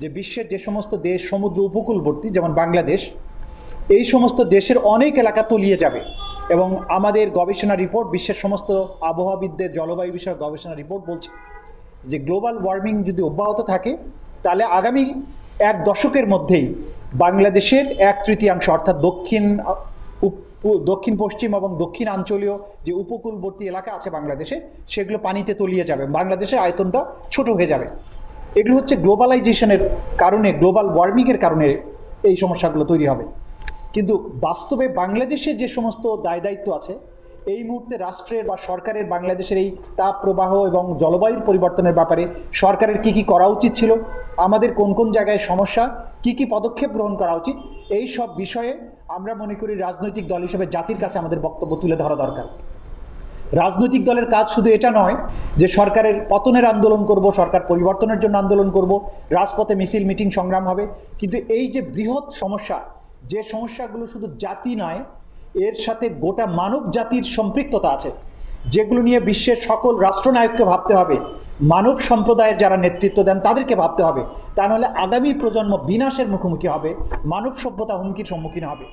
যে বিশ্বের যে সমস্ত দেশ সমুদ্র উপকূলবর্তী, যেমন বাংলাদেশ, এই সমস্ত দেশের অনেক এলাকা তলিয়ে যাবে এবং আমাদের গবেষণা রিপোর্ট, বিশ্বের সমস্ত আবহাওয়াবিদদের জলবায়ু বিষয়ক গবেষণা রিপোর্ট বলছে যে গ্লোবাল ওয়ার্মিং যদি অব্যাহত থাকে, তাহলে আগামী এক দশকের মধ্যেই বাংলাদেশের এক তৃতীয়াংশ, অর্থাৎ দক্ষিণ দক্ষিণ পশ্চিম এবং দক্ষিণ আঞ্চলীয় যে উপকূলবর্তী এলাকা আছে বাংলাদেশে, সেগুলো পানিতে তলিয়ে যাবে বাংলাদেশের আয়তনটা ছোট হয়ে যাবে। এগুলো হচ্ছে গ্লোবালাইজেশনের কারণে গ্লোবাল ওয়ার্মিংয়ের কারণে এই সমস্যাগুলো তৈরি হবে। কিন্তু বাস্তবে বাংলাদেশে যে সমস্ত দায় দায়িত্ব আছে, এই মুহূর্তে রাষ্ট্রের বা সরকারের বাংলাদেশের এই তাপ প্রবাহ এবং জলবায়ুর পরিবর্তনের ব্যাপারে সরকারের কি কি করা উচিত ছিল, আমাদের কোন কোন জায়গায় সমস্যা, কি কি পদক্ষেপ গ্রহণ করা উচিত, এই সব বিষয়ে আমরা মনে করি রাজনৈতিক দল হিসেবে জাতির কাছে আমাদের বক্তব্য তুলে ধরা দরকার। রাজনৈতিক দলের কাজ শুধু এটা নয় যে সরকারের পতনের আন্দোলন করব, সরকার পরিবর্তনের জন্য আন্দোলন করব, রাজপথে মিছিল, মিটিং, সংগ্রাম হবে। কিন্তু এই যে বৃহৎ সমস্যা, যে সমস্যাগুলো শুধু জাতি নয়, এর সাথে গোটা মানব জাতির সম্পৃক্ততা আছে, যেগুলো নিয়ে বিশ্বের সকল রাষ্ট্রনায়ককে ভাবতে হবে। মানব সম্প্রদায়ের যারা নেতৃত্ব দেন, তাদেরকে ভাবতে হবে। তা নাহলে আগামী প্রজন্ম বিনাশের মুখোমুখি হবে, মানব সভ্যতা হুমকির সম্মুখীন হবে।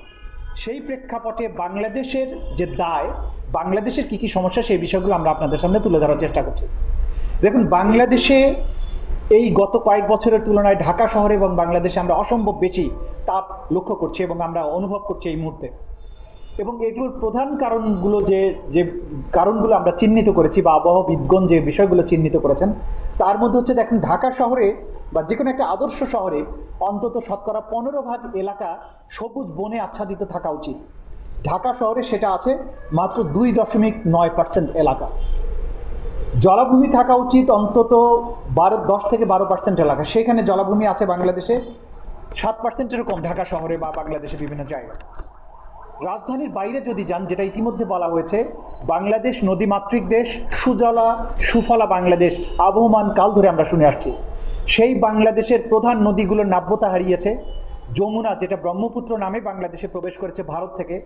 সেই প্রেক্ষাপটে বাংলাদেশের যে দায়, বাংলাদেশের কি কি সমস্যা সেই বিষয়গুলো আমরা আপনাদের সামনে তুলে ধরার চেষ্টা করছি। দেখুন, বাংলাদেশে এই গত কয়েক বছরের তুলনায় ঢাকা শহরে এবং বাংলাদেশে আমরা অসম্ভব বেশি তাপ লক্ষ্য করছি এবং আমরা অনুভব করছি এই মুহূর্তে। এবং এগুলোর প্রধান কারণগুলো যে যে কারণগুলো আমরা চিহ্নিত করেছি বা আবহাওয়াবিদগণ যে বিষয়গুলো চিহ্নিত করেছেন, তার মধ্যে হচ্ছে দেখেন ঢাকা শহরে বা যে কোনো একটা আদর্শ শহরে অন্তত শতকরা পনেরো ভাগ এলাকা সবুজ বনে আচ্ছাদিত থাকা উচিত। ঢাকা শহরে সেটা আছে মাত্র দুই দশমিক নয় পার্সেন্ট এলাকা। জলাভূমি থাকা উচিত অন্তত বারো, দশ থেকে বারো পার্সেন্ট এলাকা। সেখানে জলাভূমি আছে বাংলাদেশে, সাত পার্সেন্টেরও কম ঢাকা শহরে বা বাংলাদেশে বিভিন্ন জায়গায়। রাজধানীর বাইরে যদি যান, যেটা ইতিমধ্যে বলা হয়েছে, বাংলাদেশ নদীমাতৃক দেশ, সুজলা, সুফলা বাংলাদেশ, আবহমান কাল ধরে আমরা শুনে আসছি। সেই বাংলাদেশের প্রধান নদীগুলোর নাব্যতা হারিয়েছে। যমুনা, যেটা ব্রহ্মপুত্র নামে বাংলাদেশে প্রবেশ করেছে ভারত থেকে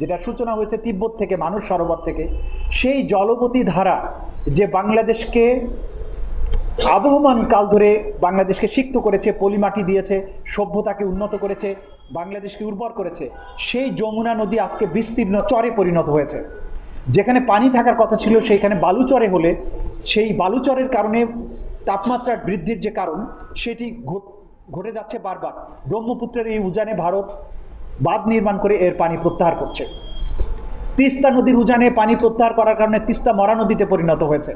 যেটা সূচনা হয়েছে তিব্বত থেকে মানুষ সরোবর থেকে। সেই জলবতী ধারা যে বাংলাদেশকে আবহমান কাল ধরে বাংলাদেশকে সিক্ত করেছে, পলিমাটি দিয়েছে, সভ্যতাকে উন্নত করেছে বাংলাদেশকে উর্বর করেছে, সেই যমুনা নদী আজকে বিস্তীর্ণ চরে পরিণত হয়েছে। যেখানে পানি থাকার কথা ছিল, সেইখানে বালুচরে হলে সেই বালুচরের কারণে তাপমাত্রার বৃদ্ধির যে কারণ, সেটি ঘট- যাচ্ছে বারবার। ব্রহ্মপুত্রের এই উজানে ভারত বাঁধ নির্মাণ করে এর পানি প্রত্যাহার করছে। তিস্তা নদীর উজানে পানি প্রত্যাহার করার কারণে তিস্তা মরা নদীতে পরিণত হয়েছে।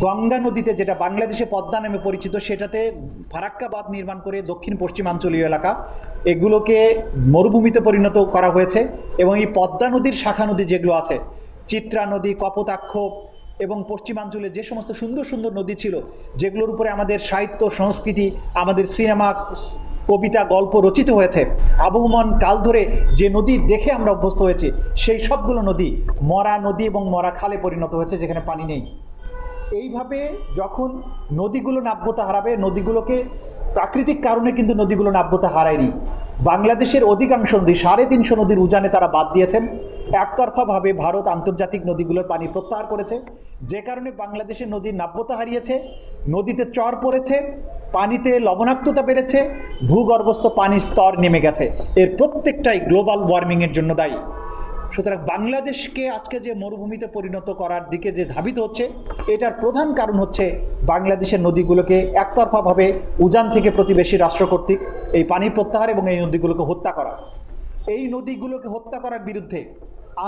গঙ্গা নদীতে যেটা বাংলাদেশে পদ্মা নামে পরিচিত, সেটাতে ফারাক্কা বাঁধ নির্মাণ করে দক্ষিণ পশ্চিমাঞ্চলীয় এলাকা এগুলোকে মরুভূমিতে পরিণত করা হয়েছে এবং এই পদ্মা নদীর শাখা নদী যেগুলো আছে, চিত্রা নদী, কপোতাক্ষ এবং পশ্চিমাঞ্চলে যে সমস্ত সুন্দর সুন্দর নদী ছিল, যেগুলোর উপরে আমাদের সাহিত্য, সংস্কৃতি, আমাদের সিনেমা, কবিতা, গল্প রচিত হয়েছে, আবহমান কাল ধরে যে নদী দেখে আমরা অভ্যস্ত হয়েছি, সেই সবগুলো নদী মরা নদী এবং মরা খালে পরিণত হয়েছে, যেখানে পানি নেই। এইভাবে যখন নদীগুলো নাব্যতা হারাবে, নদীগুলোকে প্রাকৃতিক কারণে কিন্তু নদীগুলো নাব্যতা হারায়নি। বাংলাদেশের অধিকাংশ নদী সাড়ে তিনশো নদীর উজানে তারা বাদ দিয়েছেন। একতরফাভাবে ভারত আন্তর্জাতিক নদীগুলোর পানি প্রত্যাহার করেছে। যে কারণে বাংলাদেশের নদীর নাব্যতা হারিয়েছে, নদীতে চর পড়েছে, পানিতে লবণাক্ততা বেড়েছে, ভূগর্ভস্থ পানির স্তর নেমে গেছে। এর প্রত্যেকটাই গ্লোবাল ওয়ার্মিংয়ের জন্য দায়ী। সুতরাং বাংলাদেশকে আজকে যে মরুভূমিতে পরিণত করার দিকে যে ধাবিত হচ্ছে, এটার প্রধান কারণ হচ্ছে বাংলাদেশের নদীগুলোকে একতরফাভাবে উজান থেকে প্রতিবেশী রাষ্ট্র কর্তৃক এই পানি প্রত্যাহার এবং এই নদীগুলোকে হত্যা করা। এই নদীগুলোকে হত্যা করার বিরুদ্ধে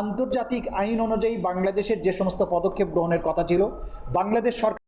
আন্তর্জাতিক আইন অনুযায়ী বাংলাদেশের যে সমস্ত পদক্ষেপ গ্রহণের কথা ছিল, বাংলাদেশ সরকার